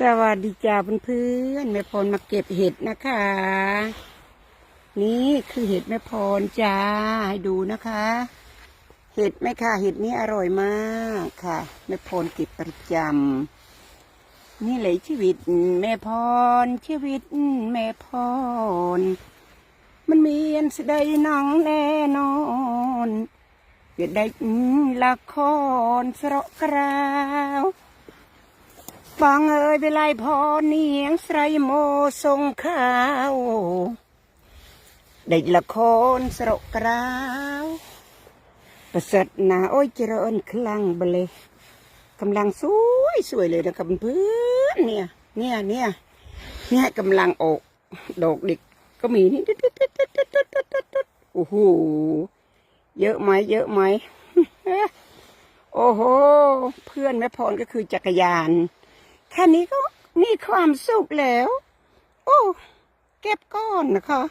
สวัสดีจ้าเพื่อนๆแม่พรมาเก็บเห็ดนะคะ นี่คือเห็ดแม่พรจ้าให้ดูนะคะ เห็ดไหมค่ะ เห็ดนี้อร่อยมากค่ะแม่พรเก็บประจำนี่เลยชีวิตแม่พรชีวิตแม่พรมันมีอันสดายหนังแน่นอนเกิดได้ละครสระกราว ฟังเอ่ยเวลาพอเนียงไสรโมทรงข้าวได้ละครสระกราวประเสริฐนาโอ้ยเจริญคลังเบลยกำลังสวยสวยเลยนะครับเพื่อนเนี่ยเนี่ยเนี่ยเนี่ยกำลังออกดอกเด็กก็มีนี่โอ้โหเยอะไหมเยอะไหมโอ้โห เพื่อนแม่พรก็คือจักรยาน แค่นี้ก็มีความสุขแล้ว โอ้ เก็บก้อนนะคะ